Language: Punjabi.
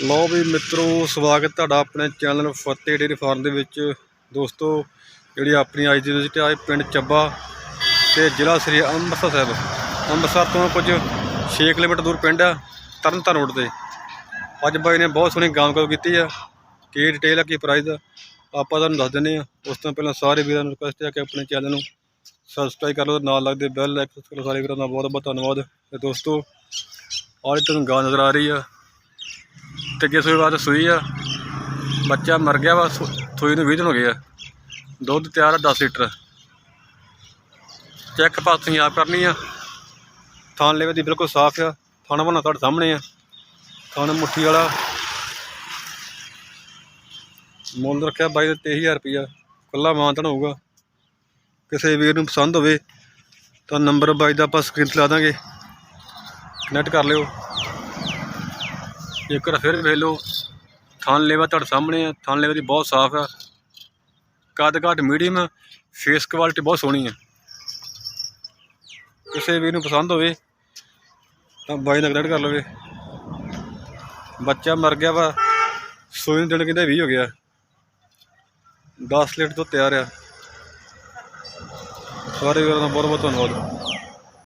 ਲਓ ਵੀ ਮਿੱਤਰੋ, ਸਵਾਗਤ ਤੁਹਾਡਾ ਆਪਣੇ ਚੈਨਲ ਫਤਿਹ ਡੇਰੀ ਫਾਰਮ ਦੇ ਵਿੱਚ। ਦੋਸਤੋ, ਜਿਹੜੀ ਆਪਣੀ ਅੱਜ ਦੀ ਵਿਜ਼ਿਟ ਆਏ ਪਿੰਡ ਚੱਬਾ ਤੇ ਜ਼ਿਲ੍ਹਾ ਸ੍ਰੀ ਅੰਮ੍ਰਿਤਸਰ ਸਾਹਿਬ। ਅੰਮ੍ਰਿਤਸਰ ਤੋਂ ਕੁਝ 6 ਕਿਲੋਮੀਟਰ ਦੂਰ ਪਿੰਡ ਆ, ਤਰਨਤਾਰਨ ਰੋਡ ਤੇ। ਅੱਜ ਬਾਈ ਨੇ ਬਹੁਤ ਸੋਹਣੀ ਗਾਂਵ ਕੀਤੀ ਆ, ਕੀ ਡਿਟੇਲ ਆ, ਕੀ ਪ੍ਰਾਈਸ ਆ, ਆਪਾਂ ਤੁਹਾਨੂੰ ਦੱਸ ਦਿੰਦੇ ਆ। ਉਸ ਤੋਂ ਪਹਿਲਾਂ ਸਾਰੇ ਵੀਰਾਂ ਨੂੰ ਰਿਕੁਐਸਟ ਹੈ ਕਿ ਆਪਣੇ ਚੈਨਲ ਨੂੰ ਸਬਸਕ੍ਰਾਈਬ ਕਰ ਲਓ ਤੇ ਨਾਲ ਲੱਗਦੇ ਬੈਲ ਐਕਸੈਸ ਕਰੋ ਸਾਰੇ ਵੀਰਾਂ ਦਾ ਬਹੁਤ ਬਹੁਤ ਧੰਨਵਾਦ। ਤੇ ਦੋਸਤੋ, ਆਹ ਤੁਹਾਨੂੰ ਗਾਂ ਨਜ਼ਰ ਆ ਰਹੀ ਆ ਤੇ ਅੱਗੇ ਸੂਈ ਬਾਅਦ ਸੂਈ ਆ। ਬੱਚਾ ਮਰ ਗਿਆ ਵਾ, ਸੂ- ਸੂਈ ਨੂੰ 20 ਦਿਨ ਹੋ ਗਏ ਆ। ਦੁੱਧ ਤਿਆਰ ਆ 10 ਲੀਟਰ। ਚੈੱਕ ਪਾਸ ਤੁਸੀਂ ਆਪ ਕਰਨੀ ਆ। ਥਾਣ ਲੈਵੇ ਦੀ ਬਿਲਕੁਲ ਸਾਫ਼ ਆ। ਥਾਣਾ ਬਣਾ ਤੁਹਾਡੇ ਸਾਹਮਣੇ ਆ। ਥਾਣਾ ਮੁੱਠੀ ਵਾਲਾ। ਮੁੱਲ ਰੱਖਿਆ ਬਾਈ ਦਾ 23000 ਰੁਪਇਆ ਕੱਲਾ ਮਾਨਤਨ ਹੋਊਗਾ। ਕਿਸੇ ਵੀਰ ਨੂੰ ਪਸੰਦ ਹੋਵੇ ਤਾਂ ਨੰਬਰ ਬਾਈ ਦਾ ਆਪਾਂ ਸਕਰੀਨ ਤੇ ਲਾ ਦਾਂਗੇ। ਕਨੈਕਟ ਕਰ ਲਿਓ। ਇੱਕ ਵਾਰ ਫਿਰ ਵੇਖ ਲਓ ਥਣ ਲੇਵਾ ਤੁਹਾਡੇ ਸਾਹਮਣੇ ਆ ਥਣ ਲੇਵਾ ਦੀ ਬਹੁਤ ਸਾਫ਼ ਆ। ਕੱਦ ਘੱਟ ਮੀਡੀਅਮ ਫੇਸ ਕੁਆਲਿਟੀ ਬਹੁਤ ਸੋਹਣੀ ਆ। ਕਿਸੇ ਵੀ ਨੂੰ ਪਸੰਦ ਹੋਵੇ, ਤਾਂ ਬਾਈ ਨਾਲ ਕਨੈਕਟ ਕਰ ਲਵੇ। ਬੱਚਾ ਮਰ ਗਿਆ ਵਾ, ਸੋਈ ਨੂੰ ਦਿਨ ਕਹਿੰਦਾ 20 ਹੋ ਗਿਆ। 10 ਲੀਟਰ ਤੋਂ ਤਿਆਰ ਆ। ਸਾਰੇ ਵੀਰਾਂ ਦਾ ਬਹੁਤ ਬਹੁਤ ਧੰਨਵਾਦ।